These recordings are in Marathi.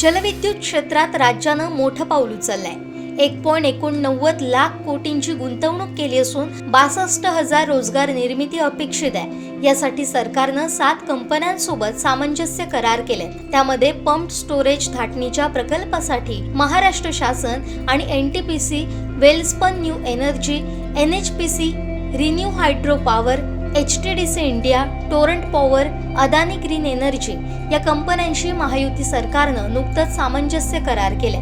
जलविद्युत क्षेत्रात राज्यानं मोठं पाऊल उचललंय. एक पॉईंट एकोणनव्वद लाख कोटींची गुंतवणूक केली असून बासष्ट हजार रोजगार निर्मिती अपेक्षित आहे. यासाठी सरकारनं सात कंपन्यांसोबत सामंजस्य करार केले त्यामध्ये पंप स्टोरेज धाटणीच्या प्रकल्पासाठी महाराष्ट्र शासन आणि N T P C Welspun new energy N H P C renew hydro power T H D C India torrent power Adani green energy या कंपन्यांशी महायुती सरकारनं नुकतंच सामंजस्य करार केले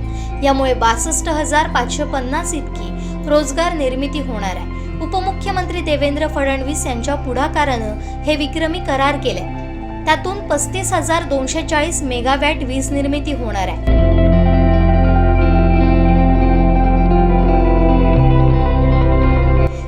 यामुळे बासष्ट हजार पाचशे पन्नास इतकी रोजगार निर्मिती होणार आहे. उपमुख्यमंत्री देवेंद्र फडणवीस यांच्या पुढाकारानं हे विक्रमी करार केले त्यातून पस्तीस हजार दोनशे चाळीस मेगावॅट वीज निर्मिती होणार आहे.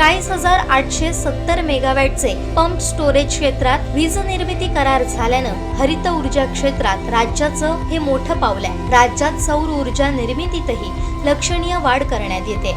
चाळीस हजार आठशे सत्तर मेगावॅटचे पंप स्टोरेज क्षेत्रात वीज निर्मिती करार झाल्यानं हरित ऊर्जा क्षेत्रात राज्याचं हे मोठं पाऊल आहे. राज्यात सौर ऊर्जा निर्मितीतही लक्षणीय वाढ करण्यात येते.